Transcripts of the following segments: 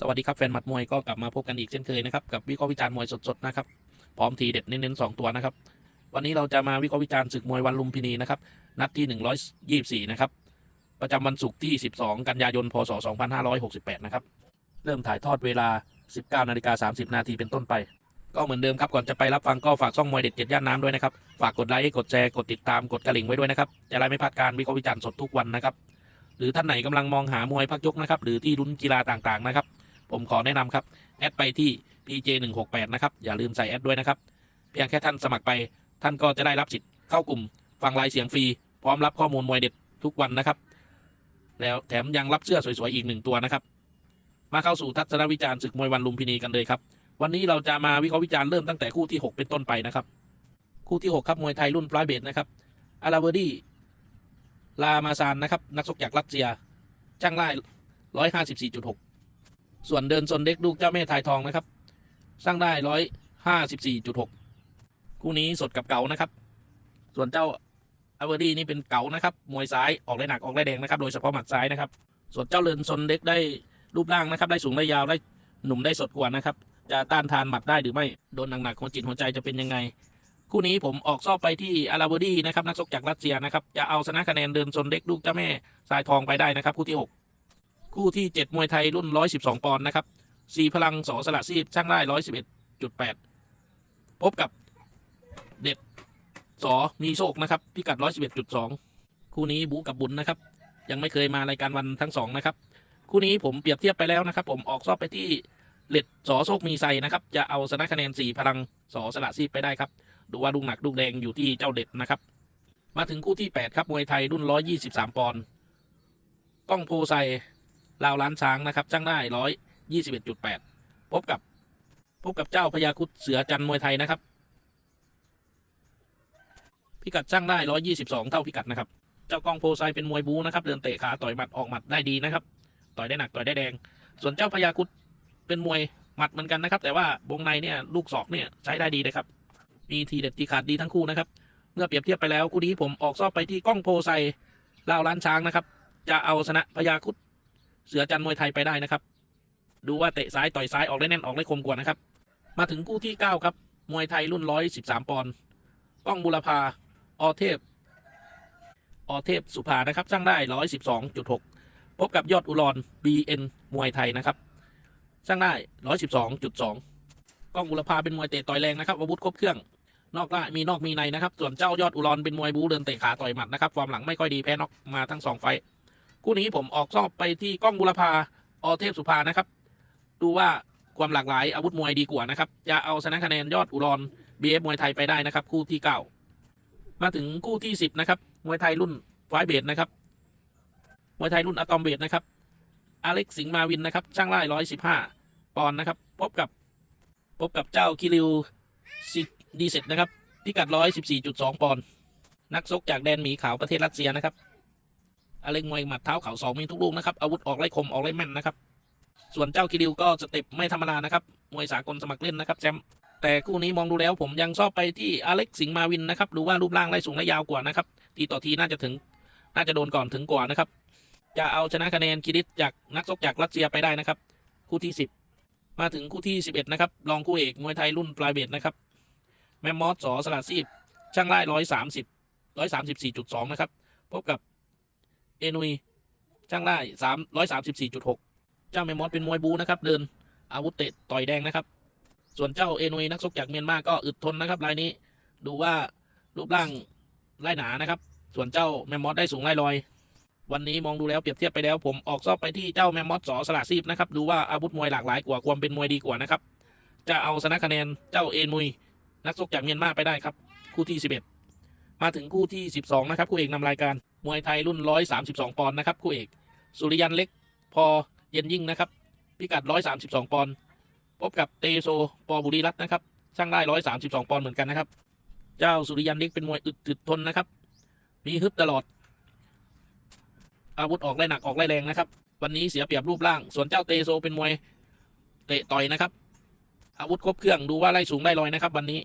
สวัสดีครับแฟนหมัดมวยก็กลับมาพบกันอีกเช่นเคยนะครับกับวิเคราะห์วิจารณ์มวยสดๆนะครับพร้อมทีเด็ดเน้นๆสองตัวนะครับวันนี้เราจะมาวิเคราะห์วิจารณ์ศึกมวยวันลุมพินีนะครับนัดที่ 124นะครับประจำวันศุกร์ที่ 12 กันยายน พศ 2568 นะครับเริ่มถ่ายทอดเวลา 19นาฬิกา30 นาทีเป็นต้นไป ก็เหมือนเดิมครับก่อนจะไปรับฟังก็ฝากช่องมวยเด็ดเจ็ดย่านน้ำด้วยนะครับฝากกดไลค์กดแชร์กดติดตามกดกระลิ่งไว้ด้วยนะครับจะได้ไม่พลาดการวิเคราะห์วิจารณ์สดทุกวันนะครับหรือท่านไหนกำลังมองหามวยพักยกนะครับหรือที่ลุ้นกีฬาต่างๆนะครับ ผมขอแนะนำครับ แอดไปที่ PJ 1 6 8 นะครับ อย่าลืมใส่แอดด้วยนะครับ เพียงแค่ท่านสมัครไป ท่านก็จะได้รับสิทธิ์เข้ากลุ่ม ฟังรายเสียงฟรี พร้อมรับข้อมูลมวยเด็ดทุกวันนะครับ แล้วแถมยังรับเสื้อสวยๆอีกหนึ่งตัวนะครับ มาเข้าสู่ทัศนวิจารณ์ศึกมวยวันลุมพินีกันเลยครับ วันนี้เราจะมาวิเคราะห์วิจารณ์เริ่มตั้งแต่คู่ที่ 6 เป็นต้นไปนะครับ คู่ที่ 6 ครับมวยไทยรุ่นฟลายเบดนะครับอาราเวอร์ดี้ลามาซานนะครับนักชกจากรัสเซียจ้างไล่ร้อยห้าสิบสี่จุดหก ส่วนเดินซนเด็กลูกเจ้าแม่ทายทองนะครับ สร้างได้ร้อยห้าสิบสี่จุดหกคู่นี้สดกับเก่านะครับ ส่วนเจ้าอาเวอร์ดี้นี่เป็นเก่านะครับ มวยซ้ายออกได้หนักออกได้แดงนะครับ โดยเฉพาะหมัดซ้ายนะครับ ส่วนเจ้าเลินซนเด็กได้รูปร่างนะครับ ได้สูงได้ยาวได้หนุ่มได้สดกว่านะครับ จะต้านทานหมัดได้หรือไม่โดนหนักๆหัวจิตหัวใจจะเป็นยังไงคู่นี้ผมออกซอบไปที่อาราเวอร์ดี้นะครับนักชกจากรัสเซียนะครับจะเอาชนะคะแนนเดินซนเด็กลูกเจ้าแม่สายทองไปได้นะครับคู่ที่หก คู่ที่เจ็ดมวยไทยรุ่นร้อยสิบสองปอนด์นะครับสีพลังสอสละซีบช่างได้ร้อยสิบเอ็ดจุดแปดพบกับเด็ดสอมีโชคนะครับ พิกัดร้อยสิบเอ็ดจุดสองคู่นี้บูกับบุญนะครับ ยังไม่เคยมารายการวันทั้งสองนะครับ คู่นี้ผมเปรียบเทียบไปแล้วนะครับ ผมออกซอบไปที่เล็ดสอโชคมีไซนะครับ จะเอาชนะคะแนนสีพลังสอสละซีบไปได้ครับ ดูว่าลูกหนักลูกแดงอยู่ที่เจ้าเด็ดนะครับ มาถึงคู่ที่แปดครับมวยไทยรุ่นร้อยยี่สิบสามปอนด์ก้องโพไซ ลาวล้านช้างนะครับช่างได้ร้อยยี่สิบเอ็ดจุดแปดพบกับพบกับเจ้าพญาคุดเสือจันมวยไทยนะครับ พิกัดช่างได้ร้อยี่สิบสองเท่าพิกัดนะครับ เจ้ากองโพไซเป็นมวยบูนะครับเดินเตะขาต่อยหมัดออกหมัดได้ดีนะครับ ต่อยได้หนักต่อยได้แดง ส่วนเจ้าพญาคุดเป็นมวยหมัดเหมือนกันนะครับ แต่ว่าวงในเนี่ยลูกศอกเนี่ยใช้ได้ดีนะครับ มีทีเด็ดทีขาดดีทั้งคู่นะครับเมื่อเปรียบเทียบไปแล้วคู่นี้ผมออกซอบไปที่กล้องโพไซลาวล้านช้างนะครับ จะเอาชนะพญาคุด เสือจันมวยไทยไปได้นะครับ ดูว่าเตะซ้ายต่อยซ้ายออกได้แน่นออกได้คมกว่านะครับ มาถึงคู่ที่ 9 ครับ มวยไทยรุ่น 113 ปอนด์ป้องบุรพาอเทพ อเทพสุภานะครับช่างได้ 112.6 พบกับยอดอุรอน BN มวยไทยนะครับช่างได้ 112.2 ก้องบุรพาเป็นมวยเตะต่อยแรงนะครับอาวุธครบเครื่องนอกล่ามีนอกมีในนะครับ ส่วนเจ้ายอดอุรอนเป็นมวยบูเดินเตะขาต่อยหมัดนะครับ ความหลังไม่ค่อยดีแพ้นอกมาทั้งสองไฟ คู่นี้ผมออกซอบไปที่กล้องบุรพาอเทพสุภานะครับ ดูว่าความหลากหลายอาวุธมวยดีกว่านะครับจะเอาชนะคะแนนยอดอุรอน BF มวยไทยไปได้นะครับ คู่ที่เก้ามาถึงคู่ที่สิบนะครับมวยไทยรุ่นไฟเบดนะครับมวยไทยรุ่นอะตอมเบดนะครับอเล็กสิงมาวินนะครับ ช่างไล่ร้อยสิบห้าปอนด์นะครับ พบกับพบกับเจ้าคิริวซิดีเซตนะครับพิกัดร้อยสิบสี่จุดสองปอนด์นักซกจากแดนหมีขาวประเทศรัสเซียนะครับ เล็กมวยหมัดเท้าเข่าสองมีทุกลูกนะครับอาวุธออกไล่คมออกไล่แม่นนะครับส่วนเจ้าคิริวก็สเต็ปไม่ธรรมดานะครับมวยสากลสมัครเล่นนะครับแชมป์แต่คู่นี้มองดูแล้วผมยังชอบไปที่อเล็กสิงมาวินนะครับดูว่ารูปร่างไล่สูงและยาวกว่านะครับทีต่อทีน่าจะถึงน่าจะโดนก่อนถึงกว่านะครับจะเอาชนะคะแนนคิริตจากนักชกจากรัสเซียไปได้นะครับ คู่ที่สิบมาถึงคู่ที่สิบเอ็ดนะครับรองคู่เอกมวยไทยรุ่นปลายเบดนะครับแมมมอสสอสลัดซีบช่างไล่ร้อยสามสิบร้อยสามสิบสี่จุดสองนะครับพบกับ เอนุยช่างได้สามร้อยสามสิบสี่จุดหกเจ้าแมมมอสเป็นมวยบูนะครับ เดินอาวุธเตะต่อยแดงนะครับ ส่วนเจ้าเอนุยนักชกจากเมียนมาก็อึดทนนะครับรายนี้ ดูว่ารูปร่างไล่หนานะครับ ส่วนเจ้าแมมมอสได้สูงไล่ลอย วันนี้มองดูแล้วเปรียบเทียบไปแล้ว ผมออกซอบไปที่เจ้าแมมมอสสอสละซีบนะครับ ดูว่าอาวุธมวยหลากหลายกว่าความเป็นมวยดีกว่านะครับ จะเอาชนะคะแนนเจ้าเอนุยนักชกจากเมียนมาไปได้ครับ คู่ที่ 11 มาถึงคู่ที่ 12 นะครับคู่เอกนำรายการ มวยไทยรุ่น 132 ปอนด์นะครับคู่เอก สุริยันเล็กพอเย็นยิ่งนะครับ พิกัด 132 ปอนด์พบกับเตโซปอบุรีรัตน์นะครับช่างได้ 132 ปอนด์เหมือนกันนะครับ เจ้าสุริยันเล็กเป็นมวยอึดถึดทนนะครับ มีฮึบตลอด อาวุธออกไล่หนักออกไล่แรงนะครับ วันนี้เสียเปรียบรูปร่าง ส่วนเจ้าเตโซเป็นมวยเตะต่อยนะครับ อาวุธครบเครื่องดูว่าไล่สูงไล่ลอยนะครับ วันนี้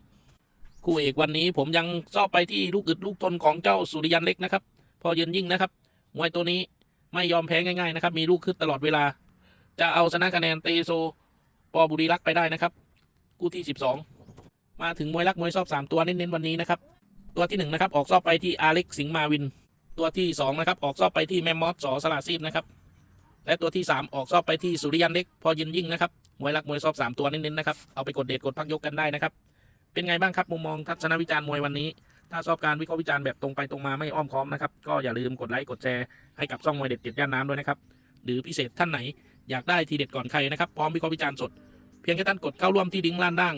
คู่เอกวันนี้ผมยังชอบไปที่ลูกอึดลูกทนของเจ้าสุริยันเล็กนะครับ พอเย็นยิ่งนะครับมวยตัวนี้ไม่ยอมแพ้ง่ายๆนะครับมีลูกขึ้นตลอดเวลา จะเอาชนะคะแนนเตโซปอบุรีรักไปได้นะครับคู่ที่สิบสองมาถึงมวยรักมวยชอบสามตัวเน้นๆวันนี้นะครับตัวที่หนึ่งนะครับออกซอบไปที่อาเล็กสิงห์มาวิน ตัวที่สองนะครับออกซอบไปที่แมมมอสสอสลาซีบนะครับและตัวที่สามออกซอบไปที่สุริยันเล็กพอยินยิ่งนะครับมวยรักมวยชอบสามตัวเน้นๆนะครับเอาไปกดเดทกดพักยกกันได้นะครับเป็นไงบ้างครับมุมมองทัศนวิจารณ์มวยวันนี้ ถ้าชอบการวิเคราะห์วิจารณ์แบบตรงไปตรงมาไม่อ้อมค้อมนะครับ ก็อย่าลืมกดไลค์กดแชร์ให้กับช่องมวยเด็ดเด็ดย่านน้ำด้วยนะครับ หรือพิเศษท่านไหนอยากได้ทีเด็ดก่อนใครนะครับ พร้อมวิเคราะห์วิจารณ์สด เพียงแค่ท่านกดเข้าร่วมที่ลิงก์ล่างด้าน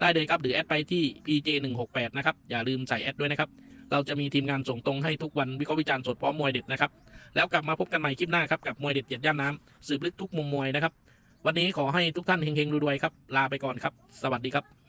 ได้เลยครับ หรือแอดไปที่ pj 1 6 8 นะครับ อย่าลืมใส่แอดด้วยนะครับ เราจะมีทีมงานส่งตรงให้ทุกวันวิเคราะห์วิจารณ์สดพร้อมมวยเด็ดนะครับ แล้วกลับมาพบกันใหม่คลิปหน้าครับกับมวยเด็ดเจ็ดย่านน้ำสืบลึกทุกมุมมวยนะครับ วันนี้ขอให้ทุกท่านเฮงๆรวยๆครับ ลาไปก่อนครับ สวัสดีครับ